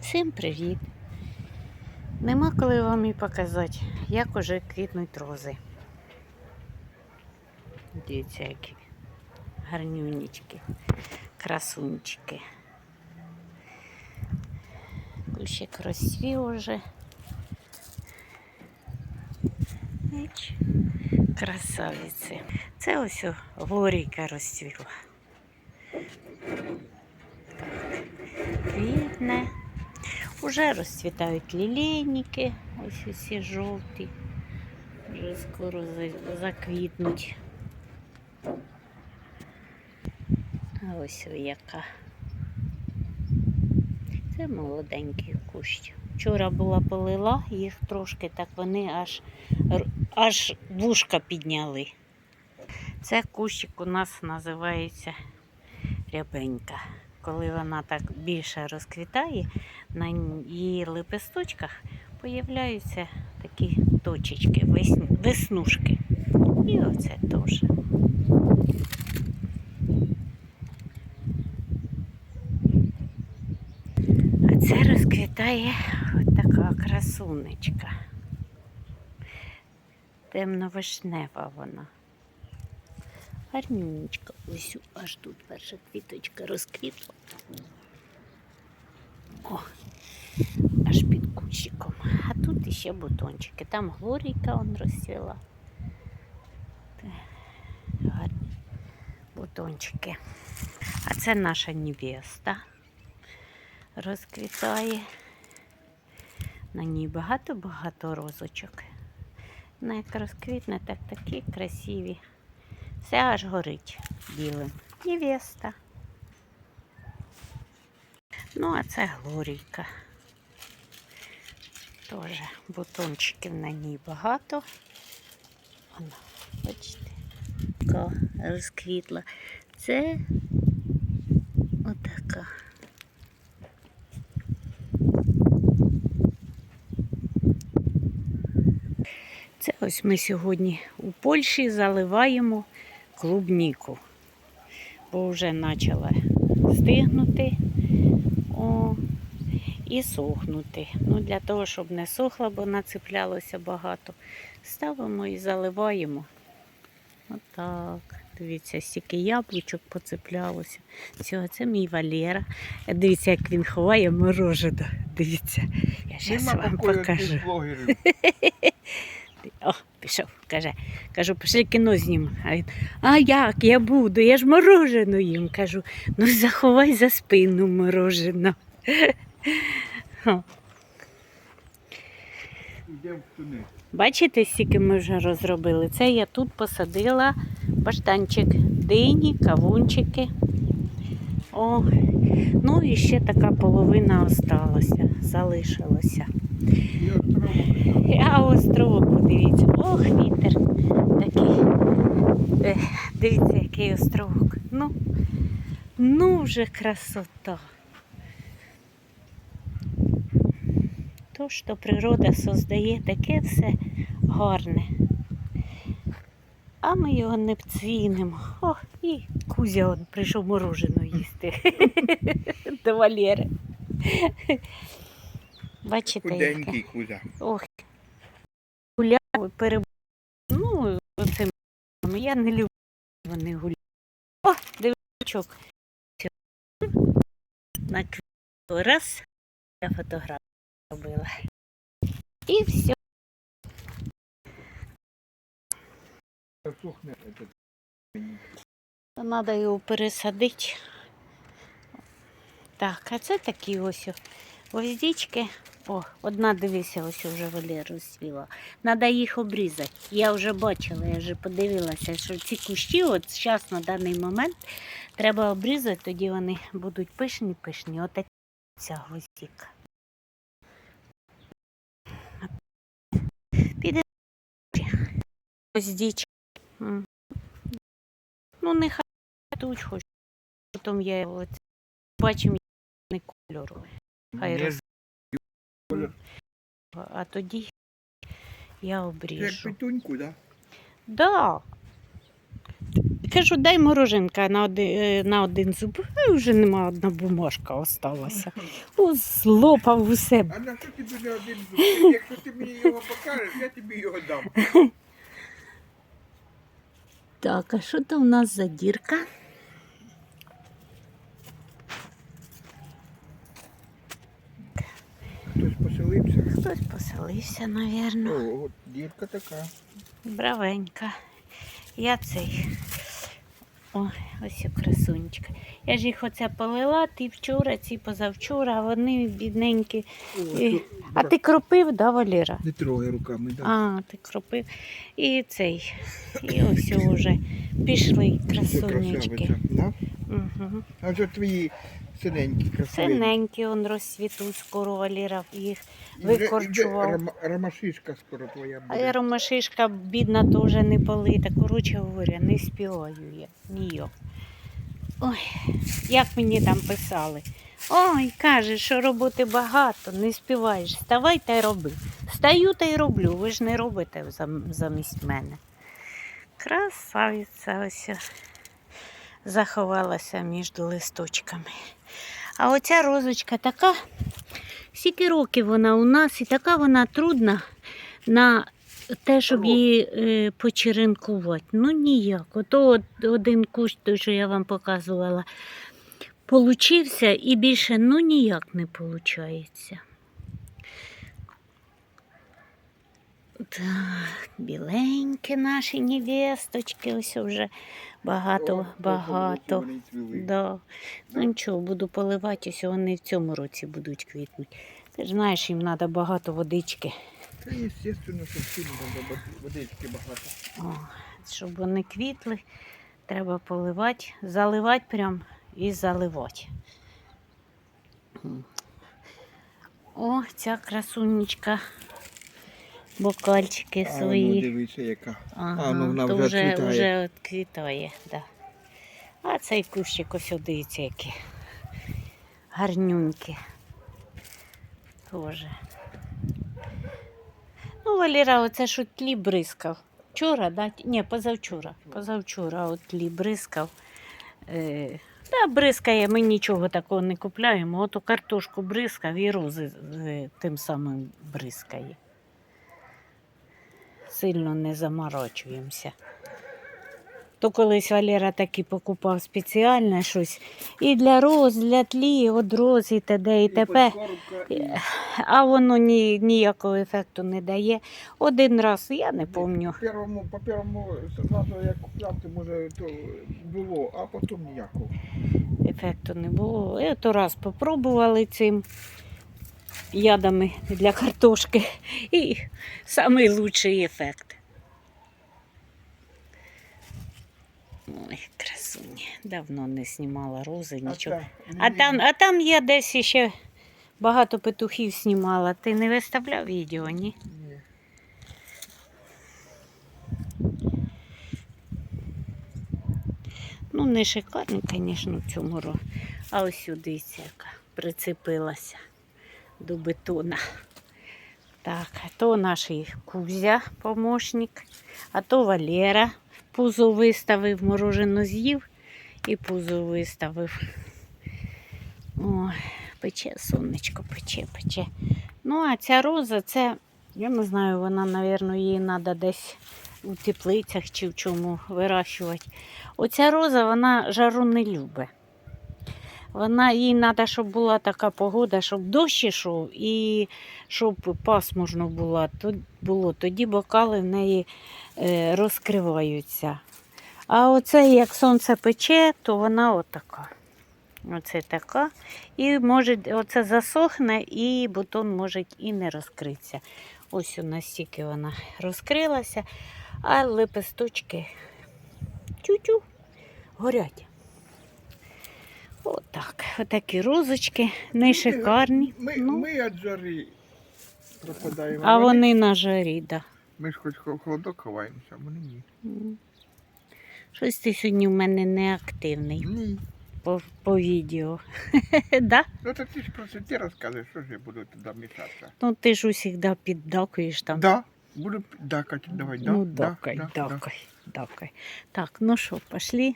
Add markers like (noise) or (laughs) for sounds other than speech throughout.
Всім привіт! Нема коли вам і показати, як уже квітнуть рози. Дивіться, які гарнюнічки, красунчики. Кульщик розцвів уже. Красавиці. Це ось горійка розцвіла. Квітне. Уже розцвітають лілейники, ось усі жовті, вже скоро заквітнуть. А ось яка. Це молоденький кущ. Вчора була полила їх трошки, так вони аж, аж вушка підняли. Це кущик у нас називається рябенька. Коли вона так більше розквітає, на її лепесточках появляються такі точечки, веснушки. І оце теж. А це розквітає така красунечка. Темно-вишнева вона. Гарнюнечка. Ось аж тут перша квіточка розквітла. О. Іще бутончики. Там глорійка он розцвіла. Гарні бутончики. А це наша невеста розквітає. На ній багато-багато розочок. Вона як розквітне, так такі красиві. Все аж горить білим. Невеста. Ну, а це глорійка. Теж бутончиків на ній багато. Вона, бачите, яка розквітла. Це отака. Це ось ми сьогодні у Польщі заливаємо клубніку, бо вже почала стигнути і сохнути. Ну, для того, щоб не сохла, бо нацеплялося багато, ставимо і заливаємо. Отак. Дивіться, стільки яблучок поцеплялося. Всього, це мій Валера. Дивіться, як він ховає мороженое. Дивіться, я зараз вам покажу. (laughs) О, пішов, каже. Кажу, пішли кіно знімемо. А він, а як я буду? Я ж морожену їм. Кажу, ну заховай за спину морожено. (laughs) Бачите, скільки ми вже розробили? Це я тут посадила баштанчик, дині, кавунчики. О, ну і ще така половина осталася, залишилася. А островок, подивіться. Ох, вітер такий. Дивіться, який островок. Ну, ну вже красота. То, що природа создає таке все гарне. А ми його не цінимо. О, і Кузя он прийшов морожену їсти (laughs) до Валєри. Бачите, яке? Худенький кузя. Ох, гуляв, переб... Ну, оцим я не люблю вони гуляють. О, дивичок. На раз я фотографію робила. І все. Треба його пересадити. Так, а це такі ось гвоздички. О, одна дивися, ось вже Валера розцвіла. Треба їх обрізати. Я вже бачила, я вже подивилася, що ці кущі, от зараз на даний момент треба обрізати, тоді вони будуть пишні-пишні. Отак ця гвоздика. Гвоздички. М. Ну, нехай тут хоч. Потім я його бачимо не кольору. Хай роз... А тоді я Як обріжу. петуньку, да? Да. кажу, дай мороженка на один, на один зуб. А вже нема одна бумажка осталася. (laughs) О, злопав усе. А на що тобі не один зуб? Якщо ти мені його покажеш, я тобі його дам. (laughs) Так, а що то у нас за дірка? Хтось поселився. Хтось поселився, мабуть. Дірка така. Бравенька. Я цей. О, ось красунечка. Я ж їх оце полила, ти вчора, ці позавчора, а вони бідненькі. О, І- то, А ти кропив, да, Валера? Не трогай руками, да. А, ти кропив. І цей. І ось вже пішли красунечки. красавиця. Да? Угу. А це твої синенькі красиві. Синенькі он розцвітуть скоро Валера їх І вже- викорчував. і вже рома- Ромашишка скоро твоя А буде. я ромашишка бідна теж не полита. Коротше говоря, не співаю я ніяк. Ой, як мені там писали. Ой, каже, що роботи багато, не співаєш. Вставай та й роби. Стаю та й роблю, ви ж не робите зам- замість мене. Красавиця ось заховалася між листочками. А оця розочка така, скільки років вона у нас, і така вона трудна на те, щоб її е, почеренкувати. Ну ніяк. Ото от один кущ, той, що я вам показувала, получився і більше ну ніяк не виходить. Так, біленькі наші невесточки, ось вже багато, О, багато. Да. Ну нічого, буду поливати, ось вони в цьому році будуть квітнути. Ти ж знаєш, їм треба багато водички, Та, естественно, що всім треба водички багато. О, щоб вони квітли. Треба поливати, заливати прям і заливати. О, ця красунечка. Бокальчики А, ну свої. яка. Ага, а, ну вона то вже вже, цвітає. вже от квітає, да. А цей кущик ось дивіться, які гарнюнькі. Тоже. Ну, Валера, оце ж тлі бризкав. Вчора, да? Ні, позавчора. Позавчора от тлі бризкав. Е, та бризкає, ми нічого такого не купляємо. Ото картошку бризкав і рози тим самим бризкає сильно не заморочуємося. То колись Валера таки покупав спеціальне щось і для роз, для тлі, от роз і т.д. і т.п. А воно ні, ніякого ефекту не дає. Один раз, я не по пам'ятаю. першому, по першому зразу як купляв, то може то було, а потім ніякого. Ефекту не було. І то раз попробували цим ядами для картошки. І найкращий ефект. Ой, красуні. Давно не знімала рози, нічого. А там, а там я десь ще багато петухів знімала. Ти не виставляв відео, ні? Ні. Ну, не шикарний, звісно, в цьому році. А ось сюди яка прицепилася до бетона. Так, то наш Кузя, помощник, а то Валера пузо виставив, морожено з'їв і пузо виставив. Ой, пече, сонечко, пече, пече. Ну, а ця роза, це, я не знаю, вона, мабуть, її треба десь у теплицях чи в чому вирощувати. Оця роза, вона жару не любить. Вона їй треба, щоб була така погода, щоб дощ ішов і щоб пасмурно було. Було. Тоді бокали в неї е, розкриваються. А оце як сонце пече, то вона отака. Оце така. І може, оце засохне, і бутон може і не розкритися. Ось у нас стільки вона розкрилася, а лепесточки тю-тю горять. Отак. Отакі розочки, не шикарні. Ми, ну, ми від жари пропадаємо. а вони на жарі, так. Да. Ми ж хоч хо- холодок ховаємося, а вони ні. Щось ти сьогодні в мене не активний Ні. по, по відео. (laughs) да? Ну то ти ж просто ти розказуєш, що ж я буду туди мішатися. Ну ти ж усіх піддакуєш там. Да, буду дакати, давай, да. ну, да, дакай, да, дакай. Так, ну що, пішли.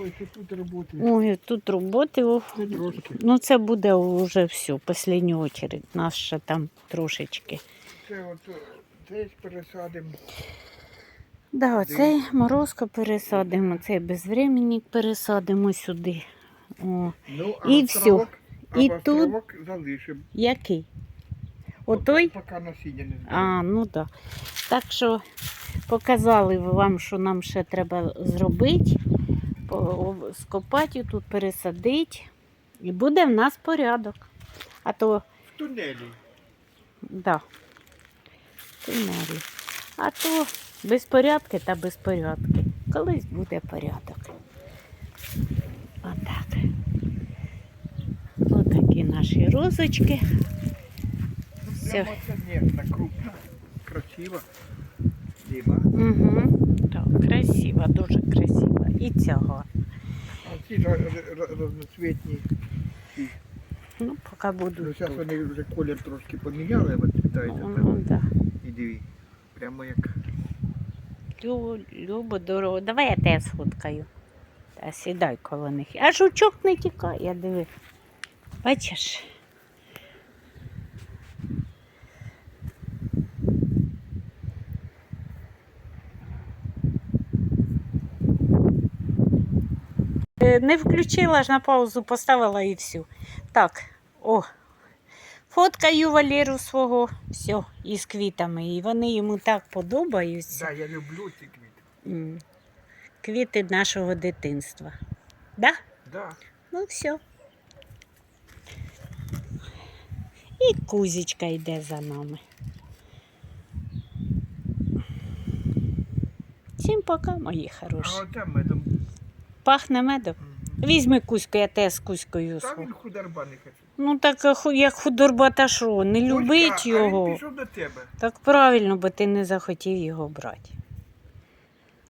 Ой, це тут роботи. Ой, тут роботи. Це трошки. Ну, це буде вже все, останню очередь. Нас ще там трошечки. Це от е, десь пересадимо. Да, оцей морозко пересадимо, цей безвременник пересадимо сюди. О, Ну, а І островок- а І тут- островок залишимо. який? Отой? Поки насіння не зберемо. А, ну так. Да. Так що показали вам, що нам ще треба зробити. Скопати тут, пересадити. І буде в нас порядок. А то В тунелі. Да. Тунелі. А то безпорядки та безпорядки. Колись буде порядок. Отак. Отакі наші розочки. Все. Дима. Угу. Так, красиво, дуже красиво. І цього. А ці ж р- р- разноцвітні. Ну, поки буду. Ну, зараз вони вже колір трошки поміняли, відцвітають. Ну, ну, да. І диві. Прямо як. Любо, любо, дорого. Давай я тебе сфоткаю. Та сідай коло них. А жучок не тікає, диви. Бачиш? Не включила ж на паузу, поставила і все. Так, о. Фоткаю Валеру свого, все, із квітами. І вони йому так подобаються. Да, я люблю ці квіти. Квіти нашого дитинства. Да? Да. Ну все. І кузічка йде за нами. Всім пока, мої хороші. Пахне медом. Візьми кузьку, я те з кузькою. Та він худорба не хоче. Ну так а ху- як худорба та що, не любить Кузька, А його. він пішов до тебе. Так правильно, бо ти не захотів його брати.